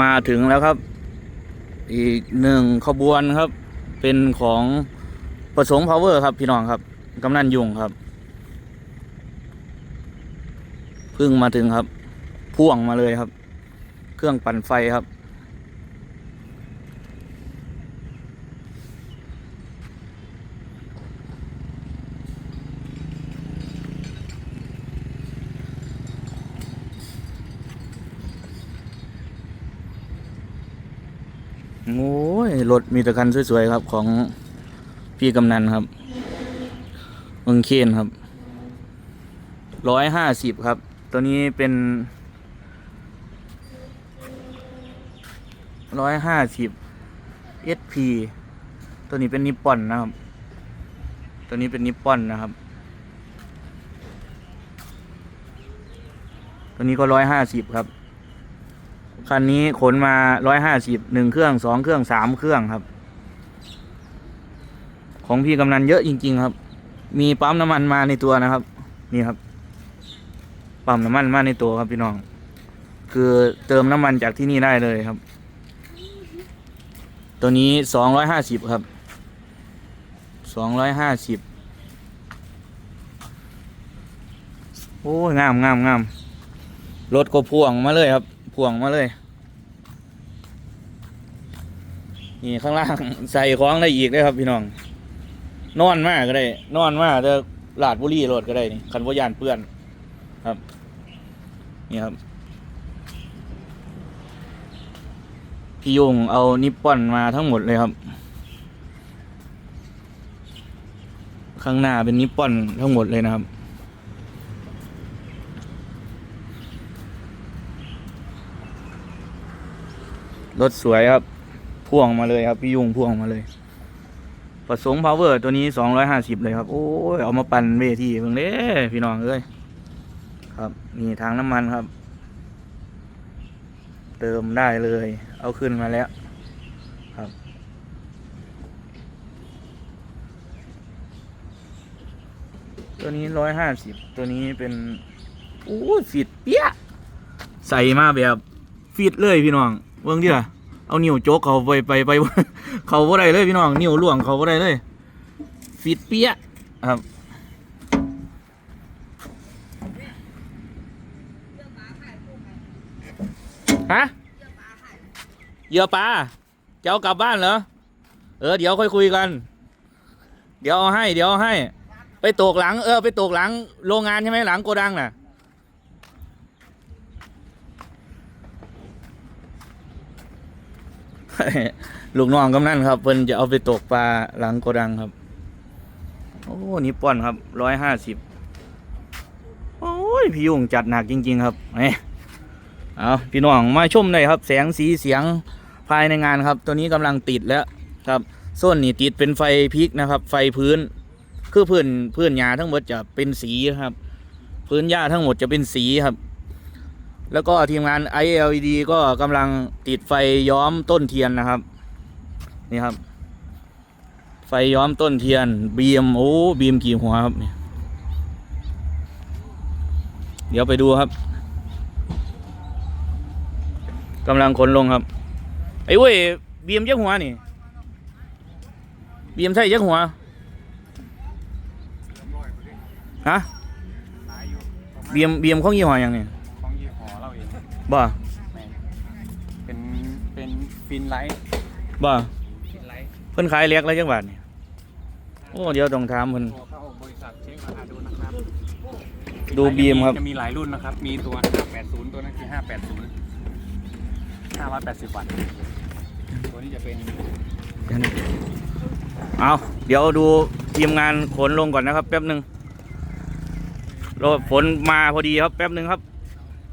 มาถึงแล้วครับ อีกหนึ่งขบวนครับ เป็นของประสงค์พาวเวอร์ครับพี่น้องครับกำนันยุงครับเพิ่งมาถึงครับ พ่วงมาเลยครับ เครื่องปั่นไฟครับ โอ้ยรถมีแต่คันสวยๆครับของพี่กำนันครับเมืองเคนครับร้อยห้าสิบครับ ตัวนี้เป็นร้อยห้าสิบ SP ตัวนี้เป็นนิปปอนนะครับ ตัวนี้เป็นนิปปอนนะครับ ตัวนี้ก็ร้อยห้าสิบครับ คันนี้ขนมาร้อยห้าสิบหนึ่งเครื่องสองเครื่องสามเครื่องครับ ของพี่กำนันเยอะจริง ๆ ครับ มีปั๊มน้ำมันมาในตัวนะครับ นี่ครับ ปั๊มน้ำมันมาในตัวครับพี่น้อง คือเติมน้ำมันจากที่นี่ได้เลยครับ ตัวนี้สองร้อยห้าสิบครับสองร้อยห้าสิบโอ้ยงามงามงามรถก็พ่วงมาเลยครับ พ่วงมาเลย นี่ข้างล่างใส่ของได้อีกได้ครับพี่น้อง นอนมากก็ได้ นอนมากจะลาดบุรีโรถก็ได้นี่คันว่ายานเปื้อนครับ นี่ครับ พี่ยงเอานิปปอนมาทั้งหมดเลยครับ ข้างหน้าเป็นนิปปอนทั้งหมดเลยนะครับ รถสวยครับ พ่วงมาเลยครับ พี่ยุงพ่วงมาเลยประสงค์พาวเวอร์ตัวนี้สองร้อยห้าสิบเลยครับ โอ้ย เอามาปั่นเวทีเพิ่งเด้พี่น้องเอ้ย ครับ นี่ทางน้ำมันครับ เติมได้เลย เอาขึ้นมาแล้ว ครับ ตัวนี้ร้อยห้าสิบตัวนี้เป็นโอ้ฟิตเปี้ยะใส่มาแบบ ฟิตเลยพี่น้อง เบิ่งดิล่ะเอานิ้วโจกเขาไปไปไป เขาบ่ได้เลยพี่น้องนิ้วล่วงเขาบ่ได้เลยฟิตเปี้ยะครับฮะเหยื่อปลาจะเอากลับบ้านเหรอเออเดี๋ยวค่อยคุยกัน เดี๋ยวเอาให้ เดี๋ยวเอาให้ ไปตกหลัง เออ ไปตกหลังโรงงานใช่ไหมหลังโกดังน่ะ ลูกน้องกำนันครับ เพิ่นจะเอาไปตกปลาหลังโกดังครับ โอ้นี่ป้อนครับร้อยห้าสิบโอ้ยพี่ยุ่งจัดหนักจริง ๆ ครับเอ้เอาพี่น้องมาชมเลยครับ แสงสีเสียงภายในงานครับ ตัวนี้กำลังติดแล้วครับส้นนี่ติดเป็นไฟพิกนะครับ ไฟพื้น คือพื้นพื้นหญ้าทั้งหมดจะเป็นสีครับ พื้นหญ้าทั้งหมดจะเป็นสีครับ แล้วก็ทีมงาน ILED ก็กำลังติดไฟย้อมต้นเทียนนะครับ นี่ครับ ไฟย้อมต้นเทียนบีมโอ้บีมกี่หัวครับนี่เดี๋ยวไปดูครับกำลังขนลงครับ ไอ้เว้ยบีมยักหัวนี่บีมใช่ยักหัวฮะบีมบีมข้องยี่ห้ออย่างนี้ของยี่ห้อเราเอง บ่เป็นเป็นฟินไลท์บ่ฟินไลท์เพิ่นขายเล็กแล้วจังหวัดนี่โอ้เดี๋ยวต้องถามเพิ่นตัวเข้าบริษัทเช็คราคาดูนะครับดูบีมครับจะมีหลายรุ่นนะครับ มีตัว 580 ตัวนั้นคือ 580 580วัตต์ตัวนี้จะเป็นเอาเดี๋ยวดูทีมงานขนลงก่อนนะครับ แป๊บหนึ่งรถฝนมาพอดีครับ แป๊บหนึ่งครับ